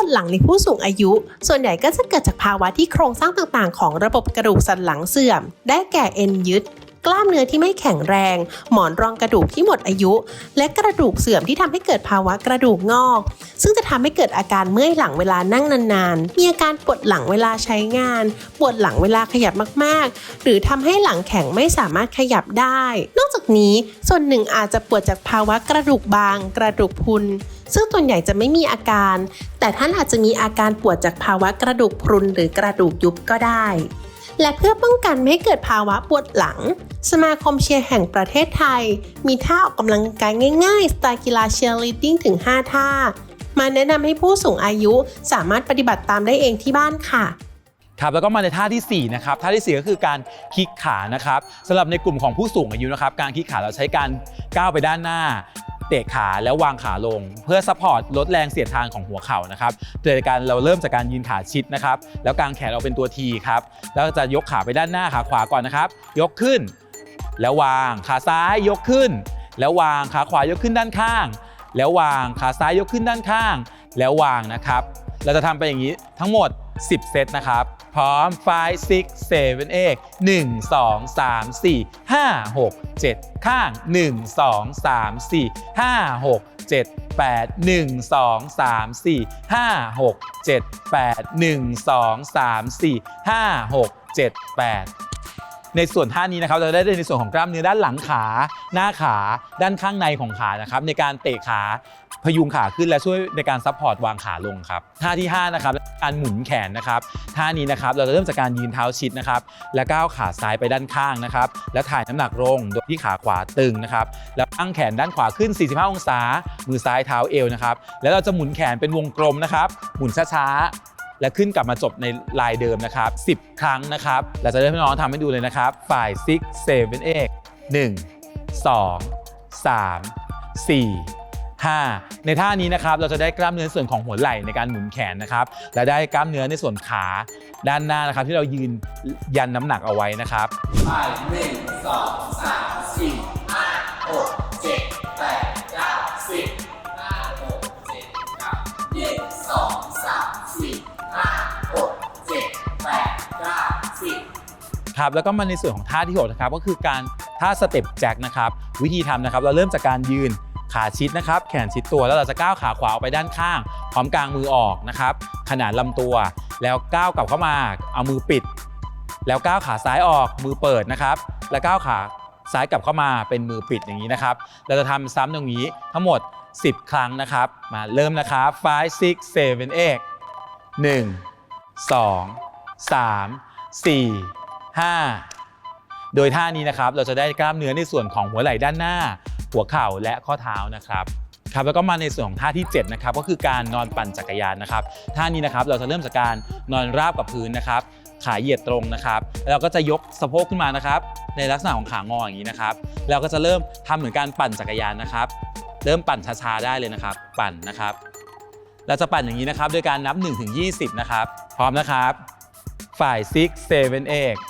ปวดหลังในผู้สูงอายุ ส่วนใหญ่ก็จะเกิดจากภาวะที่โครงสร้างต่างๆ ของระบบกระดูกสันหลังเสื่อม ได้แก่เอ็นยึด กล้ามเนื้อที่ไม่แข็งแรง หมอนรองกระดูกที่หมดอายุ และกระดูกเสื่อมที่ทำให้เกิดภาวะกระดูกงอก ซึ่งจะทำให้เกิดอาการเมื่อยหลังเวลานั่งนานๆ มีอาการปวดหลังเวลาใช้งาน ปวดหลังเวลาขยับมากๆ หรือทำให้หลังแข็งไม่สามารถขยับได้ นอกจากนี้ส่วนหนึ่งอาจจะปวดจากภาวะกระดูกบาง กระดูกพุนซึ่งส่วนใหญ่จะไม่มีอาการ แต่ท่านอาจจะมีอาการปวดจากภาวะกระดูกพรุนหรือ กระดูกยุบก็ได้ และเพื่อป้องกันไม่ให้เกิดภาวะปวดหลัง สมาคมเชียร์แห่งประเทศไทย มีท่าออกกำลังกายง่ายๆ สไตล์กีฬาเชียร์ลีดดิ้งถึง 5 ท่า มาแนะนำให้ผู้สูงอายุสามารถปฏิบัติตามได้เองที่บ้านค่ะครับแล้วก็มาในท่าที่4นะครับท่าที่ 4 ก็คือการคลิกขานะครับสำหรับในกลุ่มของผู้สูงอายุนะครับ การคลิกขาเราใช้การก้าวไปด้านหน้า เตะขาแล้ววางขาลง เพื่อซัพพอร์ตลดแรงเสียดทานของหัวเข่านะครับโดยการเราเริ่มจากการยืนขาชิดนะครับ แล้วกางแขนเราเป็นตัวทีครับแล้วจะยกขาไปด้านหน้าขาขวาก่อนนะครับ ยกขึ้น แล้ววางขาซ้ายยกขึ้น แล้ววางขาขวายกขึ้นด้านข้าง แล้ววางขาซ้ายยกขึ้นด้านข้าง แล้ววางนะครับ เราจะทำไปอย่างนี้ทั้งหมด 10 เซตนะครับ พร้อม 5 6 7 8 1 2 3 4 5 6 7 ข้าง 1 2 3 4 5 6 7 8 1 2 3 4 5 6 7 8 1 2 3 4 5 6 7 8 ในส่วนท่านี้นะครับเราได้ในส่วนของกล้ามเนื้อด้านหลังขา หน้าขา ด้านข้างในของขานะครับในการเตะขาพยุงขาขึ้นและช่วยในการซัพพอร์ตวางขาลงครับท่าที่5นะครับการหมุนแขนนะครับท่านี้นะครับเราจะเริ่มจากการยืนเท้าชิดนะครับและก้าวขาซ้ายไปด้านข้างนะครับแล้วถ่ายน้ำหนักลงโดยที่ขาขวาตึงนะครับแล้วตั้งแขนด้านขวาขึ้น 45 องศา มือซ้ายเท้าเอวนะครับแล้วเราจะหมุนแขนเป็นวงกลมนะครับหมุนช้าๆ และขึ้นกลับมาจบในลายเดิมนะครับ 10 ครั้งนะครับเราจะเริ่มให้น้องทำให้ดูเลยนะครับฝ่าย6 7 8 1 2 3 4 5ในท่านี้นะครับเราจะได้กล้ามเนื้อส่วนของหัวไหล่ในการหมุนแขนนะครับและได้กล้ามเนื้อในส่วนขาด้านหน้านะครับ ที่เรายืนยันน้ำหนักเอาไว้นะครับไปหนึ่งสองสามสี่ห้าหก ครับแล้วก็มาในส่วนของท่าที่6นะครับก็คือการท่าสเต็ปแจ็คนะครับวิธีทำนะครับเราเริ่มจากการยืนขาชิดนะครับ แขนชิดตัวแล้วเราจะก้าวขาขวาออกไปด้านข้าง พร้อมกลางมือออกนะครับ ขนานลำตัว แล้วก้าวกลับเข้ามาเอามือปิด แล้วก้าวขาซ้ายออกมือเปิดนะครับ แล้วก้าวขาซ้ายกลับเข้ามาเป็นมือปิดอย่างนี้นะครับ เราจะทำซ้ำตรงนี้ทั้งหมด 10 ครั้งนะครับ มาเริ่มนะครับ5 6 7 8 1 2 3 4 5 โดยท่านี้นะครับเราจะได้กล้ามเนื้อในส่วนของหัวไหล่ด้านหน้า หัวเข่าและข้อเท้านะครับครับแล้วก็มาในส่วนของท่าที่7นะครับก็คือการนอนปั่นจักรยานนะครับท่านี้นะครับเราจะเริ่มจากการนอนราบกับพื้นนะครับขาเหยียดตรงนะครับแล้วเราก็จะยกสะโพกขึ้นมานะครับในลักษณะของขางออย่างนี้นะครับแล้วก็จะเริ่มทำเหมือนการปั่นจักรยานนะครับ เริ่มปั่นช้าๆได้เลยนะครับ ปั่นนะครับ เราจะปั่นอย่างนี้นะครับโดยการนับ1ถึง20 นะครับ พร้อมนะครับ ฝ่าย 6 7 8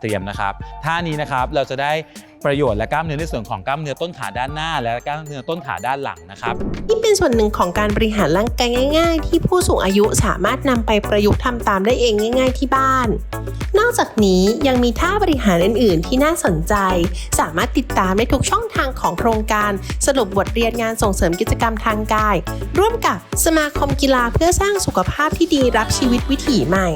เตรียมนะครับท่านี้นะครับเราจะได้ประโยชน์และกล้ามเนื้อในส่วนของกล้ามเนื้อต้นขาด้านหน้า และกล้ามเนื้อต้นขาด้านหลังนะครับนี่เป็นส่วนหนึ่งของการบริหารร่างกายง่าย ๆ ที่ผู้สูงอายุสามารถนำไปประยุกต์ทำตามได้เองง่าย ๆ ที่บ้าน นอกจากนี้ยังมีท่าบริหารอื่น ๆ ที่น่าสนใจ สามารถติดตามได้ทุกช่องทางของโครงการ สรุปบทเรียนงานส่งเสริมกิจกรรมทางกาย ร่วมกับสมาคมกีฬาเพื่อสร้างสุขภาพที่ดีรับชีวิตวิถีใหม่